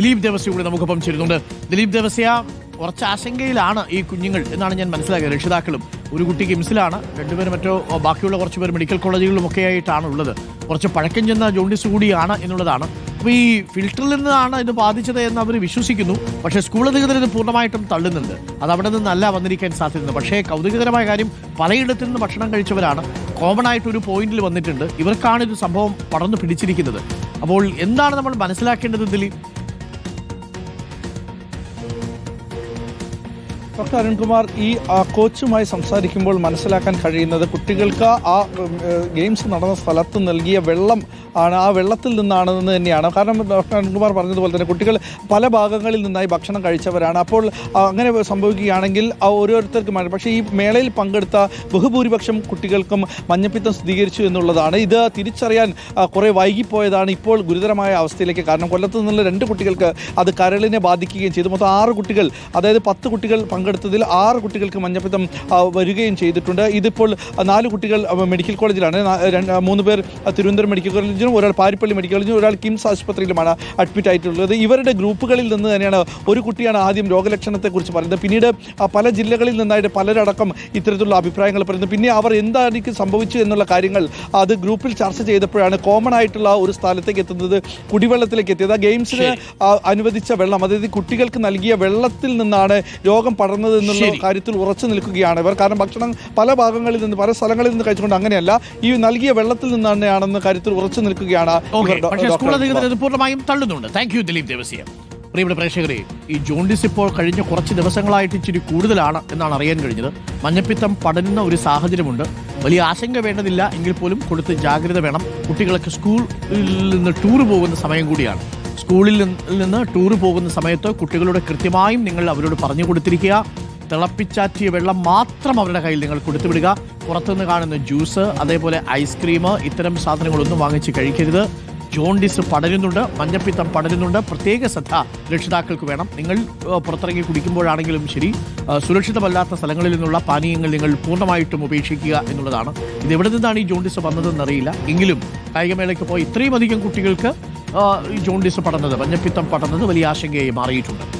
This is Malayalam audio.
ദിലീപ് ദേവസ്യ കൂടി നമുക്കൊപ്പം ചേരുന്നുണ്ട്. ദിലീപ് ദേവസ്യ കുറച്ച് ആശങ്കയിലാണ് ഈ കുഞ്ഞുങ്ങൾ എന്നാണ് ഞാൻ മനസ്സിലാക്കിയത്. രക്ഷിതാക്കളും ഒരു കുട്ടി കിംസിലാണ് രണ്ടുപേരും മറ്റോ ബാക്കിയുള്ള കുറച്ച് പേർ മെഡിക്കൽ കോളേജുകളിലും ഒക്കെ ആയിട്ടാണ് ഉള്ളത്. കുറച്ച് പഴക്കം ചെന്ന ജോണ്ടിസ് കൂടിയാണ് എന്നുള്ളതാണ്. അപ്പോൾ ഈ ഫിൽറ്ററിൽ നിന്നാണ് ഇത് ബാധിച്ചത് എന്ന് അവർ വിശ്വസിക്കുന്നു. പക്ഷേ സ്കൂൾ അധികൃതർ ഇത് പൂർണമായിട്ടും തള്ളുന്നുണ്ട്. അത് അവിടെ നിന്നല്ല വന്നിരിക്കാൻ സാധ്യതയുണ്ട്. പക്ഷേ കൗതുകകരമായ കാര്യം പലയിടത്തു നിന്ന് ഭക്ഷണം കഴിച്ചവരാണ്. കോമൺ ആയിട്ട് ഒരു പോയിന്റിൽ വന്നിട്ടുണ്ട്. ഇവർക്കാണ് ഇത് സംഭവം പടർന്നു പിടിച്ചിരിക്കുന്നത്. അപ്പോൾ എന്താണ് നമ്മൾ മനസ്സിലാക്കേണ്ടത് ദിലീപ്? ഡോക്ടർ അരുൺകുമാർ ഈ കോച്ചുമായി സംസാരിക്കുമ്പോൾ മനസ്സിലാക്കാൻ കഴിയുന്നത് കുട്ടികൾക്ക് ആ ഗെയിംസ് നടന്ന സ്ഥലത്ത് നൽകിയ വെള്ളം ആണ്. ആ വെള്ളത്തിൽ നിന്നാണെന്ന് തന്നെയാണ്. കാരണം ഡോക്ടർ അരുൺകുമാർ പറഞ്ഞതുപോലെ തന്നെ കുട്ടികൾ പല ഭാഗങ്ങളിൽ നിന്നായി ഭക്ഷണം കഴിച്ചവരാണ്. അപ്പോൾ അങ്ങനെ സംഭവിക്കുകയാണെങ്കിൽ ആ ഓരോരുത്തർക്കും. പക്ഷേ ഈ മേളയിൽ പങ്കെടുത്ത ബഹുഭൂരിപക്ഷം കുട്ടികൾക്കും മഞ്ഞപ്പിത്തം സ്ഥിരീകരിച്ചു എന്നുള്ളതാണ്. ഇത് തിരിച്ചറിയാൻ കുറേ വൈകിപ്പോയതാണ് ഇപ്പോൾ ഗുരുതരമായ അവസ്ഥയിലേക്ക് കാരണം കൊല്ലത്ത് നിന്നുള്ള രണ്ട് കുട്ടികൾക്ക് അത് കരളിനെ ബാധിക്കുകയും ചെയ്തു. മൊത്തം ആറ് കുട്ടികൾ അതായത് പത്ത് കുട്ടികൾ പങ്കെടുത്തതിൽ ആറ് കുട്ടികൾക്ക് മഞ്ഞപ്പിത്തം വരികയും ചെയ്തിട്ടുണ്ട്. ഇതിപ്പോൾ നാല് കുട്ടികൾ മെഡിക്കൽ കോളേജിലാണ്. മൂന്ന് പേർ തിരുവനന്തപുരം മെഡിക്കൽ കോളേജിലും ഒരാൾ പാരിപ്പള്ളി മെഡിക്കൽ കോളേജിലും ഒരാൾ കിംസ് ആശുപത്രിയിലുമാണ് അഡ്മിറ്റ് ആയിട്ടുള്ളത്. ഇവരുടെ ഗ്രൂപ്പുകളിൽ നിന്ന് തന്നെയാണ് ഒരു കുട്ടിയാണ് ആദ്യം രോഗലക്ഷണത്തെക്കുറിച്ച് പറയുന്നത്. പിന്നീട് പല ജില്ലകളിൽ നിന്നായിട്ട് പലരടക്കം ഇത്തരത്തിലുള്ള അഭിപ്രായങ്ങൾ പറയുന്നത് പിന്നെ അവർ എന്തായിരിക്കും സംഭവിച്ചു എന്നുള്ള കാര്യങ്ങൾ അത് ഗ്രൂപ്പിൽ ചർച്ച ചെയ്തപ്പോഴാണ് കോമൺ ആയിട്ടുള്ള ഒരു സ്ഥലത്തേക്ക് എത്തുന്നത് കുടിവെള്ളത്തിലേക്ക് എത്തിയത്. ആ ഗെയിംസിന് അനുവദിച്ച വെള്ളം അതായത് കുട്ടികൾക്ക് നൽകിയ വെള്ളത്തിൽ നിന്നാണ് രോഗം പടർന്നത് എന്നുള്ള കാര്യത്തിൽ ഉറച്ചു നിൽക്കുകയാണ്. ഇവർ കാരണം ഭക്ഷണം പല ഭാഗങ്ങളിൽ നിന്ന് പല സ്ഥലങ്ങളിൽ നിന്ന് കഴിച്ചുകൊണ്ട് അങ്ങനെയല്ല ഈ നൽകിയ വെള്ളത്തിൽ നിന്ന് തന്നെയാണെന്ന് കാര്യത്തിൽ ഉറച്ചു നിൽക്കുകയാണ് സ്കൂൾ അധികൃതർ പൂർണമായും തള്ളുന്നുണ്ട്. Thank you Dileep Devasya. പ്രിയപ്പെട്ട പ്രേക്ഷകരെ ഈ ജോണ്ടിസ് ഇപ്പോൾ കഴിഞ്ഞ കുറച്ച് ദിവസങ്ങളായിട്ട് ഇച്ചിരി കൂടുതലാണ് എന്നാണ് അറിയാൻ കഴിഞ്ഞത്. മഞ്ഞപ്പിത്തം പടരുന്ന ഒരു സാഹചര്യമുണ്ട്. വലിയ ആശങ്ക വേണ്ടതില്ല. എങ്കിൽ പോലും കൊടുത്ത് ജാഗ്രത വേണം. കുട്ടികളൊക്കെ സ്കൂളിൽ നിന്ന് ടൂർ പോകുന്ന സമയം കൂടിയാണ്. സ്കൂളിൽ നിന്ന് ടൂർ പോകുന്ന സമയത്ത് കുട്ടികളോട് കൃത്യമായും നിങ്ങൾ അവരോട് പറഞ്ഞു കൊടുത്തിരിക്കുക. തിളപ്പിച്ചാറ്റിയ വെള്ളം മാത്രം അവരുടെ കയ്യിൽ നിങ്ങൾ കൊടുത്തുവിടുക. പുറത്തുനിന്ന് കാണുന്ന ജ്യൂസ് അതേപോലെ ഐസ്ക്രീം ഇത്തരം സാധനങ്ങളൊന്നും വാങ്ങിച്ച് കഴിക്കരുത്. ജോണ്ടിസ് പടരുന്നുണ്ട് മഞ്ഞപ്പിത്തം പടരുന്നുണ്ട്. പ്രത്യേക ശ്രദ്ധ രക്ഷിതാക്കൾക്ക് വേണം. നിങ്ങൾ പുറത്തിറങ്ങി കുടിക്കുമ്പോഴാണെങ്കിലും ശരി. സുരക്ഷിതമല്ലാത്ത സ്ഥലങ്ങളിൽ നിന്നുള്ള പാനീയങ്ങൾ നിങ്ങൾ പൂർണമായിട്ടും ഉപേക്ഷിക്കുക എന്നുള്ളതാണ്. ഇത് എവിടെ നിന്നാണ് ഈ ജോണ്ടിസ് വന്നതെന്നറിയില്ല. എങ്കിലും കായികമേളയ്ക്ക് പോയി ഇത്രയും അധികം കുട്ടികൾക്ക് ഈ ജോണ്ടിസ് പടർന്നത് മഞ്ഞപ്പിത്തം പടർന്നത് വലിയ ആശങ്കയായി മാറിയിട്ടുണ്ട്.